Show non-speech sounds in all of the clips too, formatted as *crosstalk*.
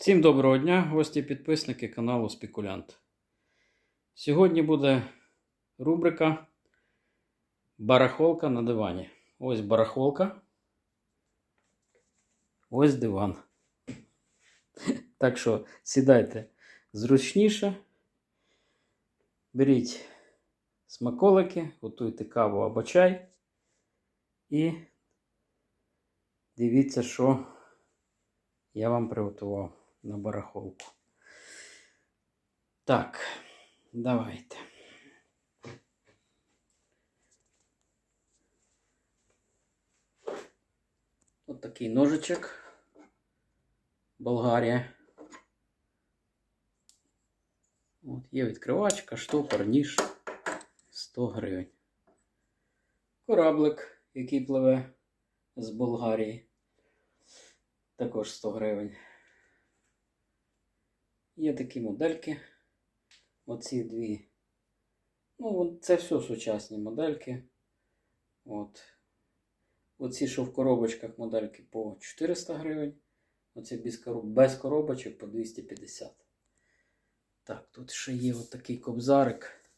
Всім доброго дня, гості підписники каналу Спекулянт. Сьогодні буде рубрика Барахолка на дивані. Ось барахолка. Ось диван. Так що сідайте зручніше. Беріть смаколики, готуйте каву або чай. І дивіться, що я вам приготував на барахолку. Так, давайте. От такий ножичок. Болгарія. От, є відкривачка, штопор, ніж 100 гривень. Кораблик, який пливе з Болгарії. Також 100 гривень. Є такі модельки. Оці дві. Ну, це все сучасні модельки. От. Оці, що в коробочках модельки по 400 гривень. Оці без, короб... без коробочок по 250. Так, тут ще є отакий кобзарик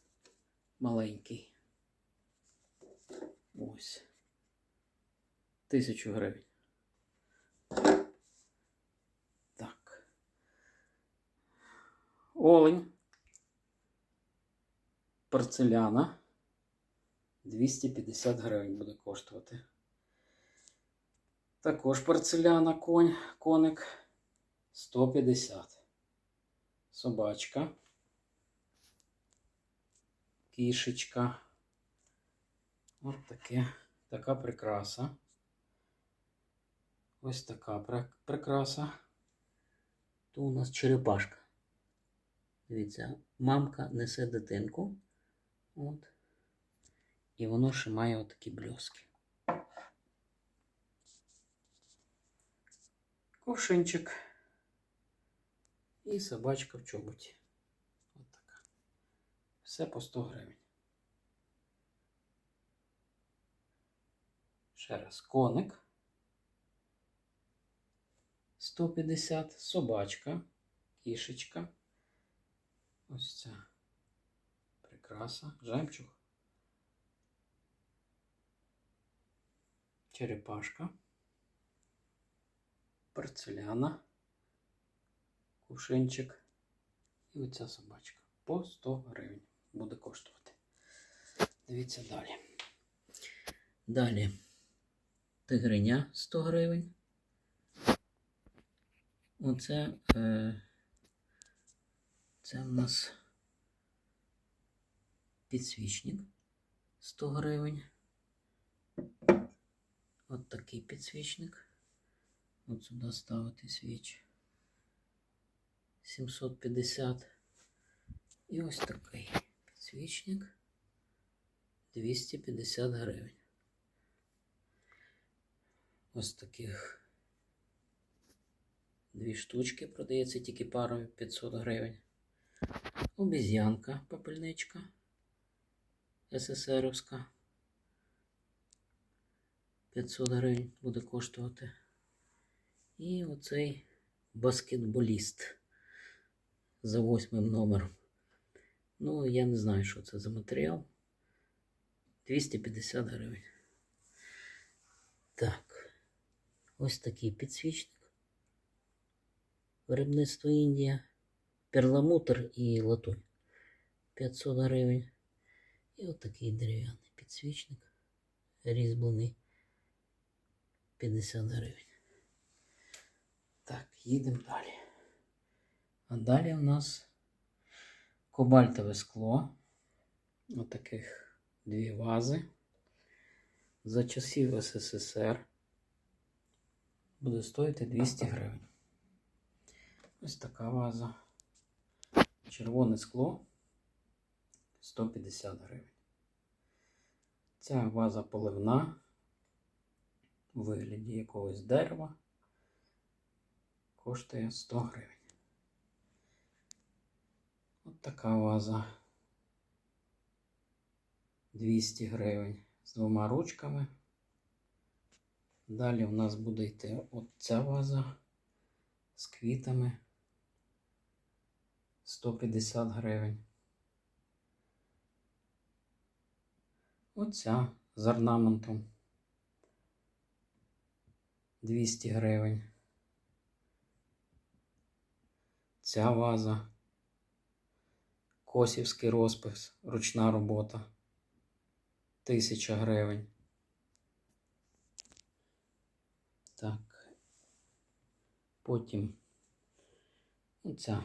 маленький. Ось. Тисячу гривень. Так. Олень. Порцеляна. 250 гривень буде коштувати. Також порцеляна конь, коник 150. Собачка. Кішечка. От таке, така прикраса. Ось така прикраса. То у нас черепашка. Дивіться, мамка несе дитинку. От. І воно ще має отакі бльоски. Ковшинчик. І собачка в чоботі. От така. Все по 100 гривень. Ще раз коник. 150, собачка, кішечка. Ось ця прикраса, жемчуг. Черепашка. Порцеляна. Кувшинчик. І оця собачка. По 100 гривень буде коштувати. Дивіться далі. Далі. Тигриня 100 гривень. Оце е, це в нас підсвічник 100 гривень. От такий підсвічник. От сюди ставити свіч 750. І ось такий підсвічник 250 гривень. Ось таких Дві штучки продається тільки парою 500 гривень. Обіз'янка попельничка СССРівська. 500 гривень буде коштувати. І оцей баскетболіст за восьмим номером. Ну, я не знаю, що це за матеріал. 250 гривень. Так. Ось такий підсвічник. Виробництво Індія, перламутр і латунь 500 гривень. І от дерев'яний підсвічник різьблений 50 гривень. Так, їдемо далі. А далі у нас кобальтове скло. Ось таких дві вази. За часів СССР буде стоїти 200 гривень. Ось така ваза. Червоне скло 150 гривень. Ця ваза поливна у вигляді якогось дерева коштує 100 гривень. От така ваза 200 гривень з двома ручками. Далі у нас буде йти от ця ваза з квітами 150 гривень. Оця з орнаментом 200 гривень. Ця ваза. Косівський розпис, ручна робота. 1000 гривень. Так. Потім оця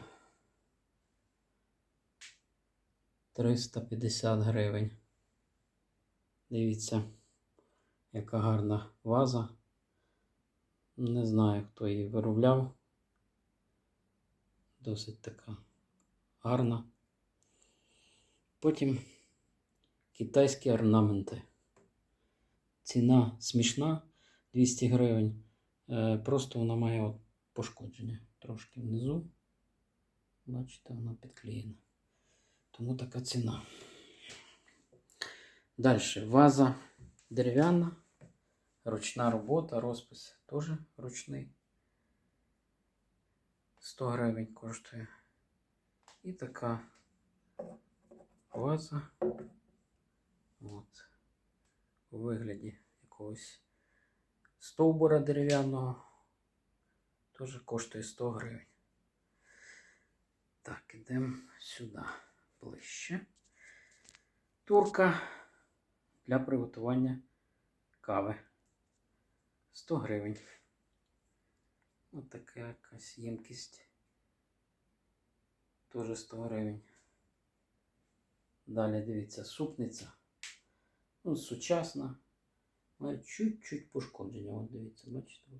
350 гривень. Дивіться, яка гарна ваза. Не знаю, хто її виробляв. Досить така гарна. Потім китайські орнаменти. Ціна смішна 200 гривень. Е, Просто вона має пошкодження трошки внизу. Бачите, вона підклеєна. Тому така ціна. Далі ваза дерев'яна, ручна робота, розпис теж ручний. 100 гривень коштує. І така ваза. От. У вигляді якогось стовбура дерев'яного. Теж коштує 100 гривень. Так, ідемо сюди ближче. Турка для приготування кави. 100 гривень. Ось така якась ємкість. Теж 100 гривень. Далі дивіться, супниця. Ну, сучасна. Має чуть-чуть пошкодження. От дивіться, бачите?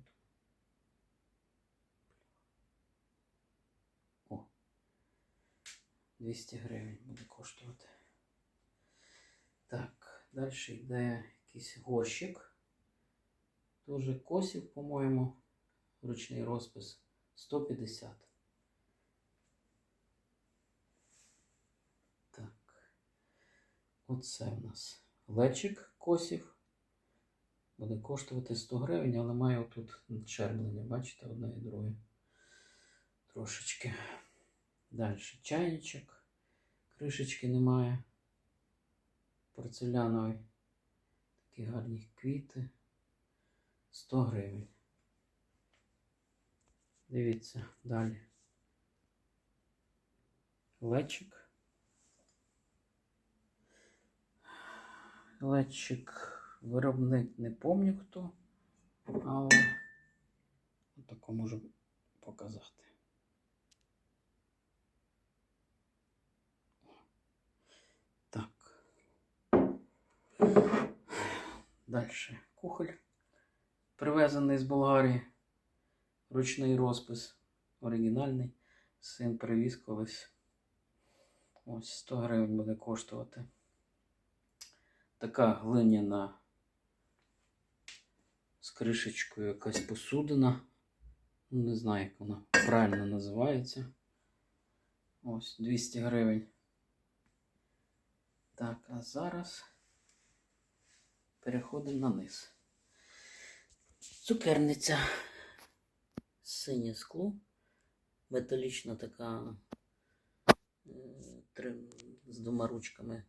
От. О. 200 гривень буде коштувати. Так, далі йде якийсь горщик. Тоже косів, по-моєму. Ручний розпис 150. Так. Оце в нас лечик косів. Буде коштувати 100 гривень, але має отут черблення, бачите, одне і друге. Трошечки. Далі чайничок. Кришечки немає. Порцеляновий. Такі гарні квіти. 100 гривень. Дивіться далі. Лечик. Лечик виробник не пам'ятаю хто, але тако можу показати. Так. Далі. Кухоль. Привезений з Болгарії. Ручний розпис. Оригінальний. Син привіз колись. Ось 100 гривень буде коштувати. Така глиняна з кришечкою якась посудина. Ну, Не знаю, як вона правильно називається. Ось 200 гривень. Так, а зараз переходимо на низ. Цукерниця. Синє скло. Металічна така е, з двома ручками.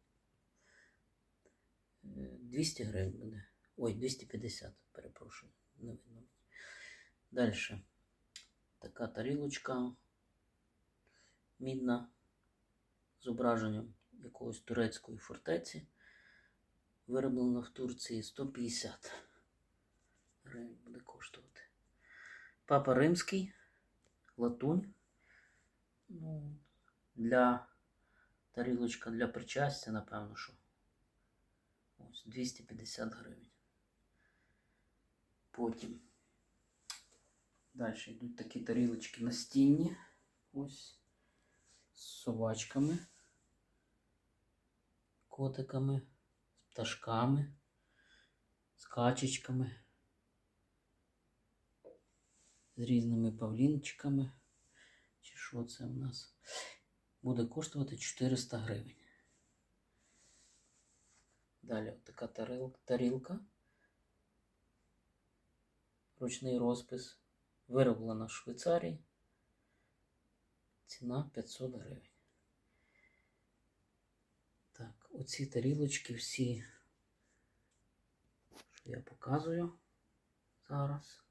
Е, 200 гривень буде. Ой, 250, перепрошую. Не видно. Далі. Така тарілочка мідна з зображенням якогось турецької фортеці. Вироблена в Турції 150 гривень буде коштувати. Папа Римський, латунь. Ну, для тарілочка для причастя, напевно, що. Ось 250 гривень. Потім далі йдуть такі тарілочки настінні. Ось з собачками, котиками, пташками, з качечками, з різними павлінчиками. Чи що це в нас? Буде коштувати 400 гривень. Далі така тарілка. Ручний розпис. Вироблена в Швейцарії. Ціна 500 гривень. Оці тарілочки всі, що я показую зараз.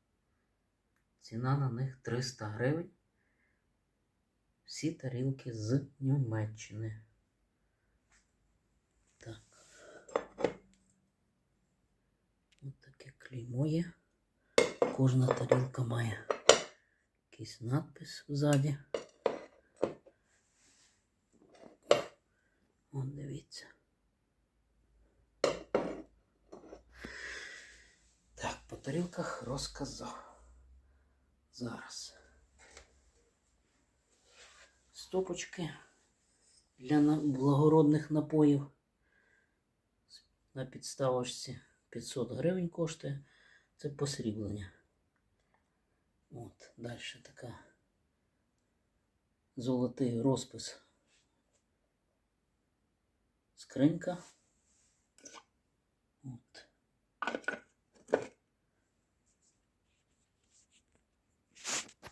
Ціна на них 300 гривень. Всі тарілки з Німеччини. Так. Ось таке клеймо є. Кожна тарілка має якийсь надпис ззаді. От дивіться. Так, по тарілках розказав. Зараз. Стопочки для благородних напоїв. На підставочці 500 гривень коштує. Це посріблення. От, далі така золотий розпис. Скринька. От.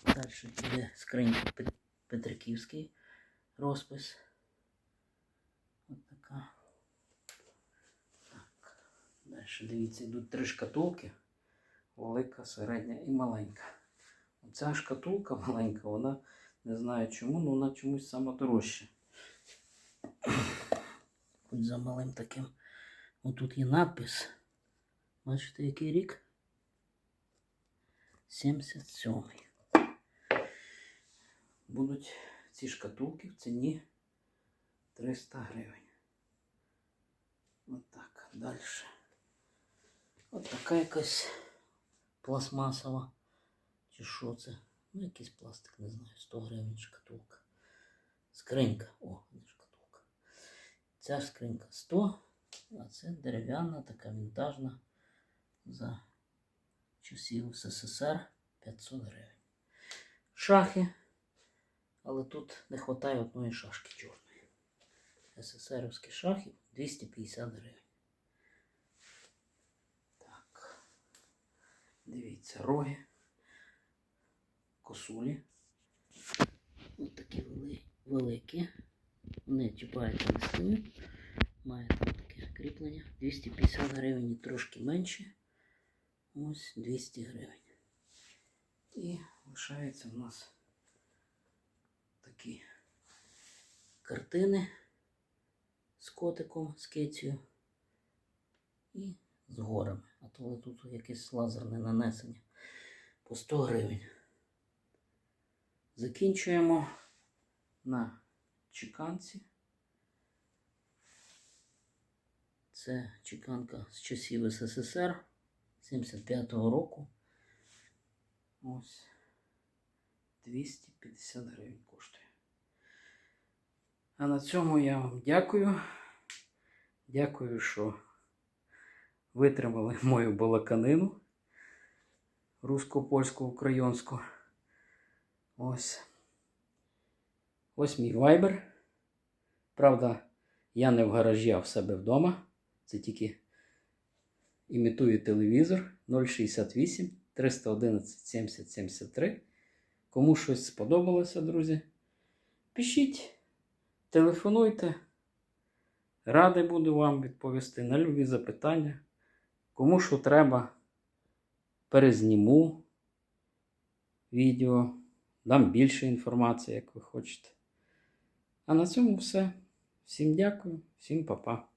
Далі йде скринька Петриківський розпис. От така. Так. Далі дивіться, йдуть три шкатулки. Велика, середня і маленька. Оця шкатулка маленька, вона не знаю чому, але вона чомусь сама дорожча. Хоч за малим таким. Отут є надпис. Бачите, який рік? 77-й. Будуть ці шкатулки в ціні 300 гривень. От далі. От така якась пластмасова. Чи що це? Ну, якийсь пластик, не знаю, 100 гривень шкатулка. Скринька. О, не шкатулка. Ця скринька 100, а це дерев'яна, така вінтажна за часів СССР 500 гривень. Шахи. Але тут не вистачає одної шашки чорної. СССРівські шахи 250 гривень. Так. Дивіться, роги. Косулі. Ось такі великі. Вони чіпаються на стіну. Має там таке кріплення. 250 гривень і трошки менше. Ось 200 гривень. І лишається в нас такі картини з котиком, з кицею і з горами. А то тут якесь лазерне нанесення по 100 гривень. Закінчуємо на чеканці. Це чеканка з часів СССР 75-го року. Ось 250 гривень коштує. А на цьому я вам дякую. Дякую, що витримали *laughs* мою балаканину русько-польську українську Ось. Ось мій вайбер. Правда, я не в гаражі, а в себе вдома. Це тільки імітую телевізор 068 311 70 73. Кому щось сподобалося, друзі. Пишіть, телефонуйте. Радий буду вам відповісти на любі запитання. Кому що треба, перезніму відео, дам більше інформації, як ви хочете. А на цьому все. Всім дякую, всім па-па.